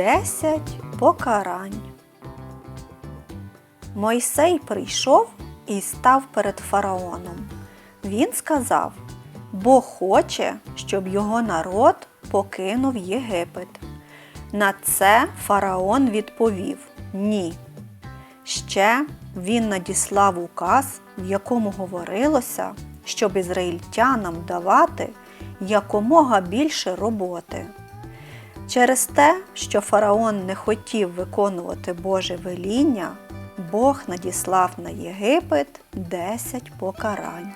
Десять покарань. Мойсей прийшов і став перед фараоном. Він сказав: Бог хоче, щоб його народ покинув Єгипет. На це фараон відповів Ні. Ще він надіслав указ, в якому говорилося, щоб ізраїльтянам давати якомога більше роботи. Через те, що фараон не хотів виконувати Боже веління, Бог надіслав на Єгипет 10 покарань.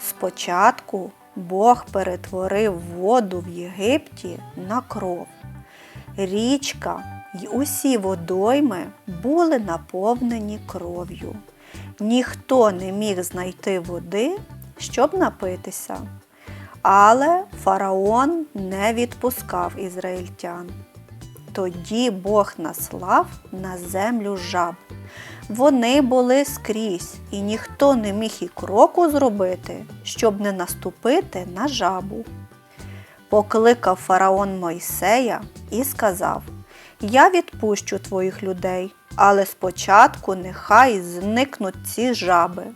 Спочатку Бог перетворив воду в Єгипті на кров. Річка й усі водойми були наповнені кров'ю. Ніхто не міг знайти води, щоб напитися. Але фараон не відпускав ізраїльтян. Тоді Бог наслав на землю жаб. Вони були скрізь, і ніхто не міг і кроку зробити, щоб не наступити на жабу. Покликав фараон Мойсея і сказав: Я відпущу твоїх людей, але спочатку нехай зникнуть ці жаби.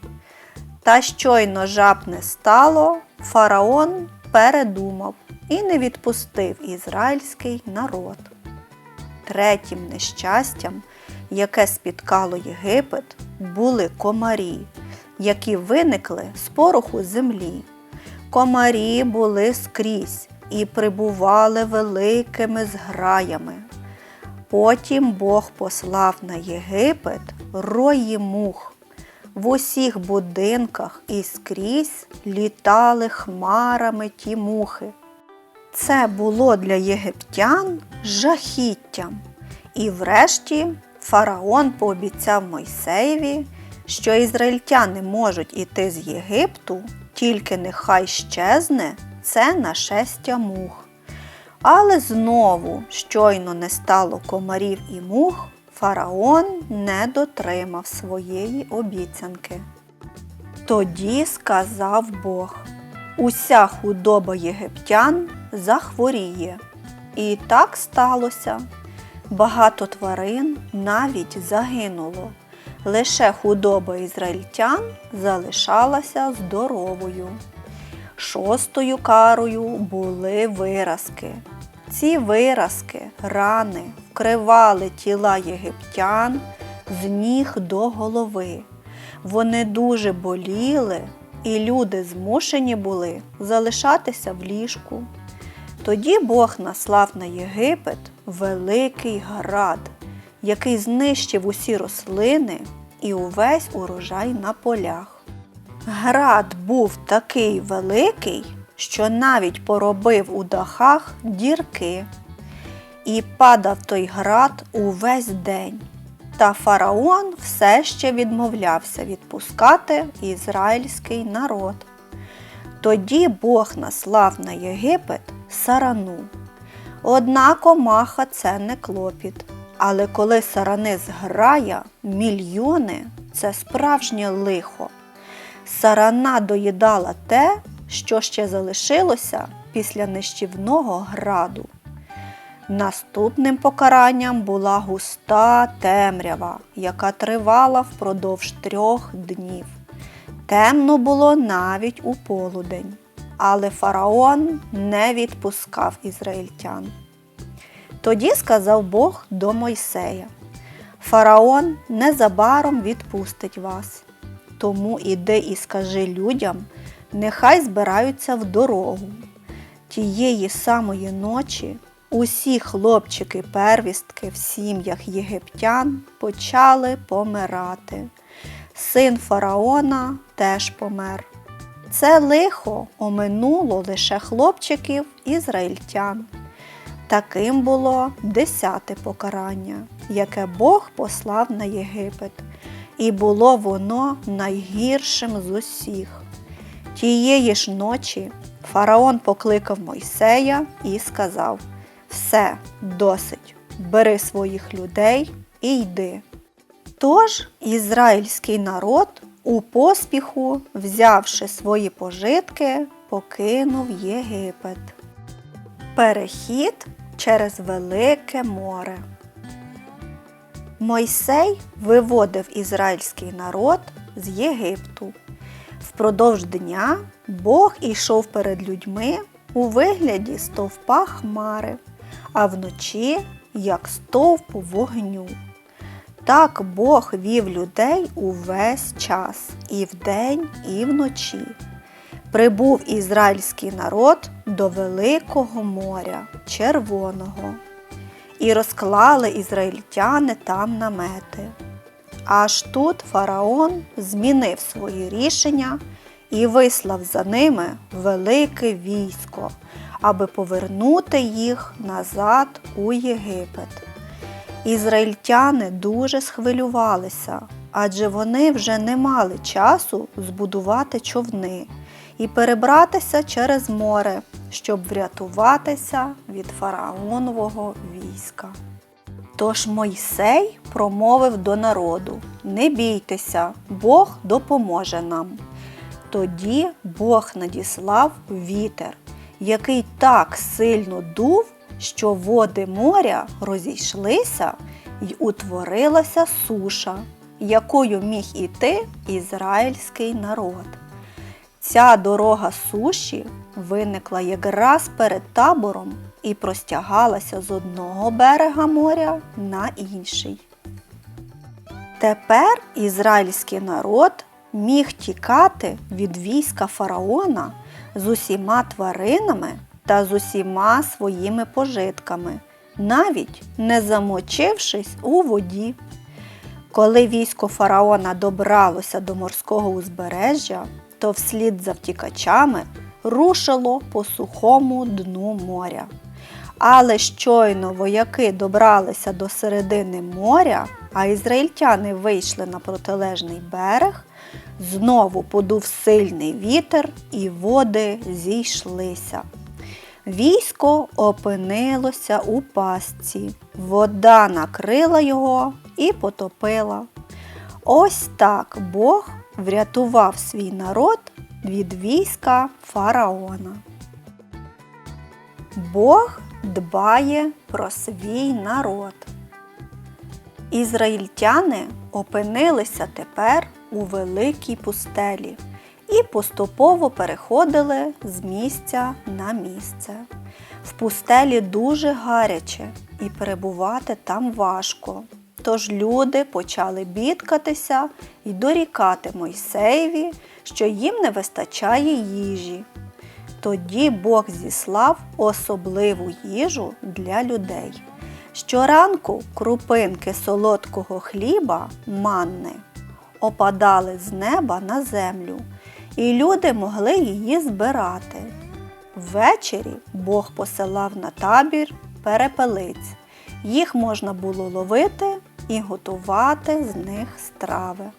Та щойно жаб не стало, фараон передумав і не відпустив ізраїльський народ. Третім нещастям, яке спіткало Єгипет, були комарі, які виникли з пороху землі. Комарі були скрізь і прибували великими зграями. Потім Бог послав на Єгипет рої мух. В усіх будинках і скрізь літали хмарами ті мухи. Це було для єгиптян жахіттям. І врешті фараон пообіцяв Мойсеєві, що ізраїльтяни можуть іти з Єгипту, тільки нехай щезне це нашестя мух. Але знову, щойно не стало комарів і мух, фараон не дотримав своєї обіцянки. Тоді сказав Бог: Уся худоба єгиптян захворіє. І так сталося. Багато тварин навіть загинуло. Лише худоба ізраїльтян залишалася здоровою. Шостою карою були виразки. Ці виразки, рани вкривали тіла єгиптян з ніг до голови. Вони дуже боліли, і люди змушені були залишатися в ліжку. Тоді Бог наслав на Єгипет великий град, який знищив усі рослини і увесь урожай на полях. Град був такий великий, що навіть поробив у дахах дірки. І падав той град увесь день. Та фараон все ще відмовлявся відпускати ізраїльський народ. Тоді Бог наслав на Єгипет сарану. Одна комаха це не клопіт. Але коли сарани зграя мільйони це справжнє лихо. Сарана доїдала те, що ще залишилося після нищівного граду. Наступним покаранням була густа темрява, яка тривала впродовж трьох днів. Темно було навіть у полудень, але фараон не відпускав ізраїльтян. Тоді сказав Бог до Мойсея: Фараон незабаром відпустить вас. Тому іди і скажи людям, нехай збираються в дорогу. Тієї самої ночі усі хлопчики-первістки в сім'ях єгиптян почали помирати. Син фараона теж помер. Це лихо оминуло лише хлопчиків ізраїльтян. Таким було десяте покарання, яке Бог послав на Єгипет, і було воно найгіршим з усіх. Тієї ж ночі фараон покликав Мойсея і сказав: Все, досить, бери своїх людей і йди. Тож ізраїльський народ у поспіху, взявши свої пожитки, покинув Єгипет. Перехід через велике море. Мойсей виводив ізраїльський народ з Єгипту. Впродовж дня Бог ішов перед людьми у вигляді стовпа хмари, а вночі як стовп вогню. Так Бог вів людей увесь час, і вдень, і вночі. Прибув ізраїльський народ до Великого моря Червоного, і розклали ізраїльтяни там намети. Аж тут фараон змінив свої рішення і вислав за ними велике військо, аби повернути їх назад у Єгипет. Ізраїльтяни дуже схвилювалися, адже вони вже не мали часу збудувати човни і перебратися через море, щоб врятуватися від фараонового війська. Тож Мойсей промовив до народу: Не бійтеся, Бог допоможе нам. Тоді Бог надіслав вітер, який так сильно дув, що води моря розійшлися й утворилася суша, якою міг іти ізраїльський народ. Ця дорога суші виникла якраз перед табором і простягалася з одного берега моря на інший. Тепер ізраїльський народ міг тікати від війська фараона з усіма тваринами та з усіма своїми пожитками, навіть не замочившись у воді. Коли військо фараона добралося до морського узбережжя, то вслід за втікачами рушило по сухому дну моря. Але щойно вояки добралися до середини моря, а ізраїльтяни вийшли на протилежний берег, знову подув сильний вітер і води зійшлися. Військо опинилося у пастці, вода накрила його і потопила. Ось так Бог врятував свій народ від війська фараона. Бог дбає про свій народ. Ізраїльтяни опинилися тепер у великій пустелі і поступово переходили з місця на місце. В пустелі дуже гаряче і перебувати там важко. Тож люди почали бідкатися і дорікати Мойсеєві, що їм не вистачає їжі. Тоді Бог зіслав особливу їжу для людей. Щоранку крупинки солодкого хліба, манни, опадали з неба на землю, і люди могли її збирати. Ввечері Бог посилав на табір перепелиць. Їх можна було ловити і готувати з них страви.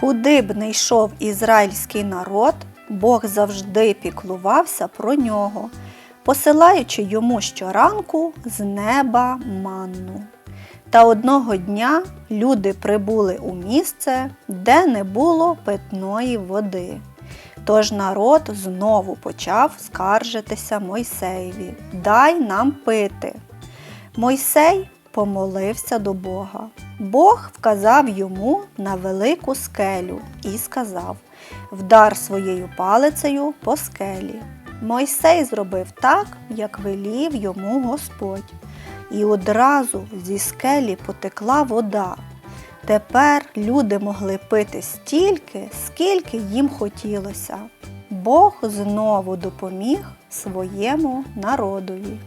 Куди б не йшов ізраїльський народ, Бог завжди піклувався про нього, посилаючи йому щоранку з неба манну. Та одного дня люди прибули у місце, де не було питної води. Тож народ знову почав скаржитися Мойсеєві Дай нам пити. Мойсей помолився до Бога. Бог вказав йому на велику скелю і сказав Вдар своєю палицею по скелі. Мойсей зробив так, як велів йому Господь, і одразу зі скелі потекла вода. Тепер люди могли пити стільки, скільки їм хотілося. Бог знову допоміг своєму народові.